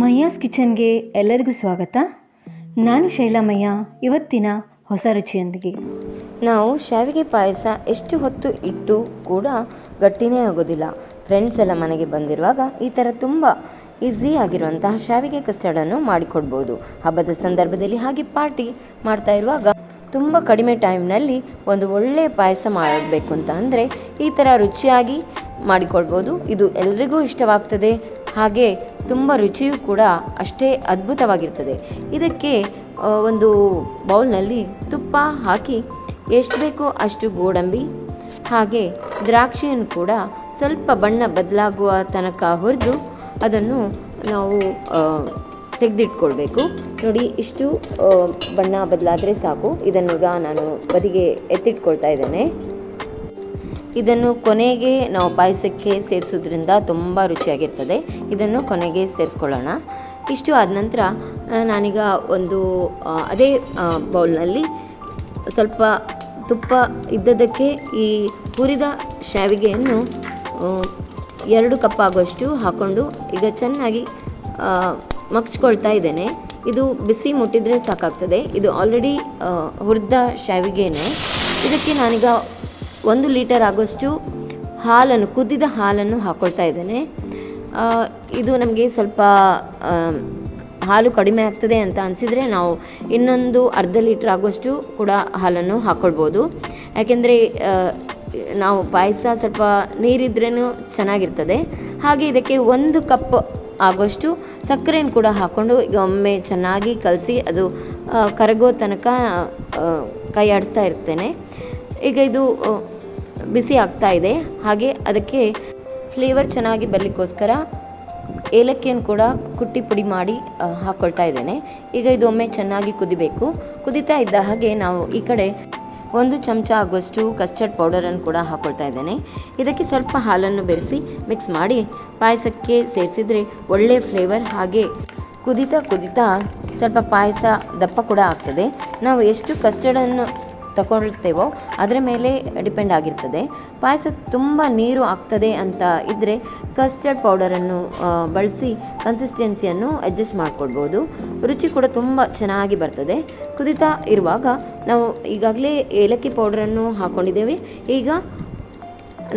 ಮಯ್ಯಾಸ್ ಕಿಚನ್ಗೆ ಎಲ್ಲರಿಗೂ ಸ್ವಾಗತ. ನಾನು ಶೈಲಾಮಯ್ಯ ಇವತ್ತಿನ ಹೊಸ ರುಚಿಯೊಂದಿಗೆ. ನಾವು ಶಾವಿಗೆ ಪಾಯಸ ಎಷ್ಟು ಹೊತ್ತು ಇಟ್ಟು ಕೂಡ ಗಟ್ಟಿನೇ ಆಗೋದಿಲ್ಲ. ಫ್ರೆಂಡ್ಸ್ ಎಲ್ಲ ಮನೆಗೆ ಬಂದಿರುವಾಗ ಈ ಥರ ತುಂಬ ಈಸಿ ಆಗಿರುವಂತಹ ಶಾವಿಗೆ ಕಸ್ಟರ್ಡನ್ನು ಮಾಡಿಕೊಡ್ಬೋದು. ಹಬ್ಬದ ಸಂದರ್ಭದಲ್ಲಿ ಹಾಗೆ ಪಾರ್ಟಿ ಮಾಡ್ತಾ ಇರುವಾಗ ತುಂಬ ಕಡಿಮೆ ಟೈಮ್ನಲ್ಲಿ ಒಂದು ಒಳ್ಳೆಯ ಪಾಯಸ ಮಾಡಬೇಕು ಅಂತ ಅಂದರೆ ಈ ಥರ ರುಚಿಯಾಗಿ ಮಾಡಿಕೊಳ್ಬೋದು ಇದು ಎಲ್ರಿಗೂ ಇಷ್ಟವಾಗ್ತದೆ. ಹಾಗೆ ತುಂಬ ರುಚಿಯೂ ಕೂಡ ಅಷ್ಟೇ ಅದ್ಭುತವಾಗಿರ್ತದೆ. ಇದಕ್ಕೆ ಒಂದು ಬೌಲ್ನಲ್ಲಿ ತುಪ್ಪ ಹಾಕಿ ಎಷ್ಟು ಬೇಕೋ ಅಷ್ಟು ಗೋಡಂಬಿ, ಹಾಗೆ ದ್ರಾಕ್ಷಿಯನ್ನು ಕೂಡ ಸ್ವಲ್ಪ ಬಣ್ಣ ಬದಲಾಗುವ ತನಕ ಹುರಿದು ಅದನ್ನು ನಾವು ತೆಗೆದಿಟ್ಕೊಳ್ಬೇಕು. ನೋಡಿ, ಇಷ್ಟು ಬಣ್ಣ ಬದಲಾದರೆ ಸಾಕು. ಇದನ್ನೀಗ ನಾನು ಬದಿಗೆ ಎತ್ತಿಟ್ಕೊಳ್ತಾ ಇದ್ದೇನೆ. ಇದನ್ನು ಕೊನೆಗೆ ನಾವು ಪಾಯಸಕ್ಕೆ ಸೇರಿಸೋದ್ರಿಂದ ತುಂಬ ರುಚಿಯಾಗಿರ್ತದೆ. ಇದನ್ನು ಕೊನೆಗೆ ಸೇರಿಸ್ಕೊಳ್ಳೋಣ. ಇಷ್ಟು ಆದ ನಂತರ ನಾನೀಗ ಒಂದು ಅದೇ ಬೌಲ್ನಲ್ಲಿ ಸ್ವಲ್ಪ ತುಪ್ಪ ಇದ್ದದಕ್ಕೆ ಈ ಹುರಿದ ಶಾವಿಗೆಯನ್ನು ಎರಡು ಕಪ್ ಆಗುವಷ್ಟು ಹಾಕ್ಕೊಂಡು ಈಗ ಚೆನ್ನಾಗಿ ಮಗ್ಚ್ಕೊಳ್ತಾ ಇದ್ದೇನೆ. ಇದು ಬಿಸಿ ಮುಟ್ಟಿದರೆ ಸಾಕಾಗ್ತದೆ. ಇದು ಆಲ್ರೆಡಿ ಹುರಿದ ಶಾವಿಗೆನೇ. ಇದಕ್ಕೆ ನಾನೀಗ ಒಂದು ಲೀಟರ್ ಆಗೋಷ್ಟು ಹಾಲನ್ನು, ಕುದ್ದಿದ ಹಾಲನ್ನು ಹಾಕ್ಕೊಳ್ತಾ ಇದ್ದೇನೆ. ಇದು ನಮಗೆ ಸ್ವಲ್ಪ ಹಾಲು ಕಡಿಮೆ ಆಗ್ತದೆ ಅಂತ ಅನಿಸಿದರೆ ನಾವು ಇನ್ನೊಂದು ಅರ್ಧ ಲೀಟ್ರ್ ಆಗೋಷ್ಟು ಕೂಡ ಹಾಲನ್ನು ಹಾಕ್ಕೊಳ್ಬೋದು ಯಾಕೆಂದರೆ ನಾವು ಪಾಯಸ ಸ್ವಲ್ಪ ನೀರಿದ್ರೂ ಚೆನ್ನಾಗಿರ್ತದೆ. ಹಾಗೆ ಇದಕ್ಕೆ ಒಂದು ಕಪ್ ಆಗೋಷ್ಟು ಸಕ್ಕರೆಯನ್ನು ಕೂಡ ಹಾಕ್ಕೊಂಡು ಈಗ ಒಮ್ಮೆ ಚೆನ್ನಾಗಿ ಕಲಸಿ ಅದು ಕರಗೋ ತನಕ ಕೈ ಆಡಿಸ್ತಾ ಇರ್ತೇನೆ. ಈಗ ಇದು ಬಿಸಿ ಆಗ್ತಾ ಇದೆ. ಹಾಗೆ ಅದಕ್ಕೆ ಫ್ಲೇವರ್ ಚೆನ್ನಾಗಿ ಬರಲಿಕ್ಕೋಸ್ಕರ ಏಲಕ್ಕಿಯನ್ನು ಕೂಡ ಕುಟ್ಟಿ ಪುಡಿ ಮಾಡಿ ಹಾಕ್ಕೊಳ್ತಾ ಇದ್ದೇನೆ. ಈಗ ಇದು ಒಮ್ಮೆ ಚೆನ್ನಾಗಿ ಕುದಿಬೇಕು. ಕುದಿತಾ ಇದ್ದ ಹಾಗೆ ನಾವು ಈ ಕಡೆ ಒಂದು ಚಮಚ ಆಗುವಷ್ಟು ಕಸ್ಟರ್ಡ್ ಪೌಡರನ್ನು ಕೂಡ ಹಾಕ್ಕೊಳ್ತಾ ಇದ್ದೇನೆ. ಇದಕ್ಕೆ ಸ್ವಲ್ಪ ಹಾಲನ್ನು ಬೆರೆಸಿ ಮಿಕ್ಸ್ ಮಾಡಿ ಪಾಯಸಕ್ಕೆ ಸೇರಿಸಿದರೆ ಒಳ್ಳೆಯ ಫ್ಲೇವರ್ ಹಾಗೆ ಕುದಿತಾ ಕುದಿತಾ ಸ್ವಲ್ಪ ಪಾಯಸ ದಪ್ಪ ಕೂಡ ಆಗ್ತದೆ. ನಾವು ಎಷ್ಟು ಕಸ್ಟರ್ಡನ್ನು ತಗೊಳ್ತೇವೋ ಅದರ ಮೇಲೆ ಡಿಪೆಂಡ್ ಆಗಿರ್ತದೆ. ಪಾಯಸ ತುಂಬ ನೀರು ಆಗ್ತದೆ ಅಂತ ಇದ್ದರೆ ಕಸ್ಟರ್ಡ್ ಪೌಡರನ್ನು ಬಳಸಿ ಕನ್ಸಿಸ್ಟೆನ್ಸಿಯನ್ನು ಅಡ್ಜಸ್ಟ್ ಮಾಡ್ಕೊಳ್ಬೋದು. ರುಚಿ ಕೂಡ ತುಂಬ ಚೆನ್ನಾಗಿ ಬರ್ತದೆ. ಕುದಿತಾ ಇರುವಾಗ ನಾವು ಈಗಾಗಲೇ ಏಲಕ್ಕಿ ಪೌಡರನ್ನು ಹಾಕ್ಕೊಂಡಿದ್ದೇವೆ ಈಗ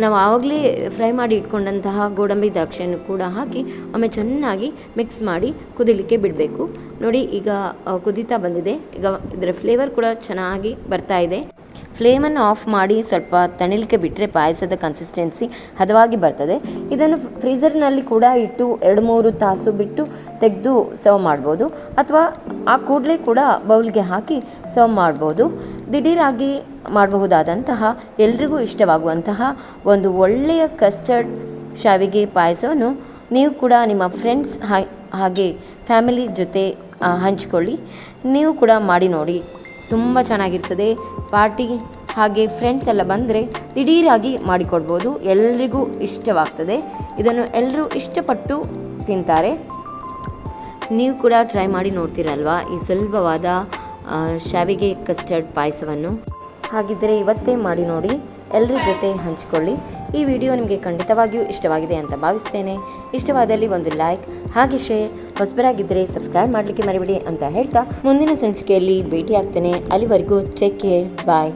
ನಾವು ಆವಾಗಲೇ ಫ್ರೈ ಮಾಡಿ ಇಟ್ಕೊಂಡಂತಹ ಗೋಡಂಬಿ ದ್ರಾಕ್ಷಿಯನ್ನು ಕೂಡ ಹಾಕಿ, ಒಮ್ಮೆ ಚೆನ್ನಾಗಿ ಮಿಕ್ಸ್ ಮಾಡಿ ಕುದಿಲಿಕ್ಕೆ ಬಿಡಬೇಕು. ನೋಡಿ, ಈಗ ಕುದಿತಾ ಬಂದಿದೆ. ಈಗ ಇದರ ಫ್ಲೇವರ್ ಕೂಡ ಚೆನ್ನಾಗಿ ಬರ್ತಾ ಇದೆ. ಫ್ಲೇಮನ್ನು ಆಫ್ ಮಾಡಿ ಸ್ವಲ್ಪ ತಣಿಲಿಕ್ಕೆ ಬಿಟ್ಟರೆ ಪಾಯಸದ ಕನ್ಸಿಸ್ಟೆನ್ಸಿ ಹದವಾಗಿ ಬರ್ತದೆ. ಇದನ್ನು ಫ್ರೀಝರ್ನಲ್ಲಿ ಕೂಡ ಇಟ್ಟು ಎರಡು ಮೂರು ತಾಸು ಬಿಟ್ಟು ತೆಗೆದು ಸರ್ವ್ ಮಾಡ್ಬೋದು. ಅಥವಾ ಆ ಕೂಡಲೇ ಕೂಡ ಬೌಲ್ಗೆ ಹಾಕಿ ಸರ್ವ್ ಮಾಡ್ಬೋದು. ದಿಢೀರಾಗಿ ಮಾಡಬಹುದಾದಂತಹ ಎಲ್ರಿಗೂ ಇಷ್ಟವಾಗುವಂತಹ ಒಂದು ಒಳ್ಳೆಯ ಕಸ್ಟರ್ಡ್ ಶಾವಿಗೆ ಪಾಯಸವನ್ನು ನೀವು ಕೂಡ ನಿಮ್ಮ ಫ್ರೆಂಡ್ಸ್ ಹಾಗೆ ಫ್ಯಾಮಿಲಿ ಜೊತೆ ಹಂಚಿಕೊಳ್ಳಿ. ನೀವು ಕೂಡ ಮಾಡಿ ನೋಡಿ. ತುಂಬ ಚೆನ್ನಾಗಿರ್ತದೆ. ಪಾರ್ಟಿ ಹಾಗೆ ಫ್ರೆಂಡ್ಸ್ ಎಲ್ಲ ಬಂದರೆ ದಿಢೀರಾಗಿ ಮಾಡಿಕೊಡ್ಬೋದು. ಎಲ್ರಿಗೂ ಇಷ್ಟವಾಗ್ತದೆ. ಇದನ್ನು ಎಲ್ಲರೂ ಇಷ್ಟಪಟ್ಟು ತಿಂತಾರೆ. ನೀವು ಕೂಡ ಟ್ರೈ ಮಾಡಿ ನೋಡ್ತೀರಲ್ವಾ ಈ ಸುಲಭವಾದ ಶಾವಿಗೆ ಕಸ್ಟರ್ಡ್ ಪಾಯಸವನ್ನು? ಹಾಗಿದ್ದರೆ ಇವತ್ತೇ ಮಾಡಿ ನೋಡಿ. ಎಲ್ಲರ ಜೊತೆ ಹಂಚಿಕೊಳ್ಳಿ. ಈ ವಿಡಿಯೋ ನಿಮಗೆ ಖಂಡಿತವಾಗಿಯೂ ಇಷ್ಟವಾಗಿದೆ ಅಂತ ಭಾವಿಸ್ತೇನೆ. ಇಷ್ಟವಾದಲ್ಲಿ ಒಂದು ಲೈಕ್, ಹಾಗೆ ಶೇರ್, ಹೊಸಬರಾಗಿದ್ದರೆ ಸಬ್ಸ್ಕ್ರೈಬ್ ಮಾಡಲಿಕ್ಕೆ ಮರಿಬೇಡಿ ಅಂತ ಹೇಳ್ತಾ ಮುಂದಿನ ಸಂಚಿಕೆಯಲ್ಲಿ ಭೇಟಿಯಾಗ್ತೇನೆ. ಅಲ್ಲಿವರೆಗೂ ಚೆಕ್ ಕೇರ್ ಬಾಯ್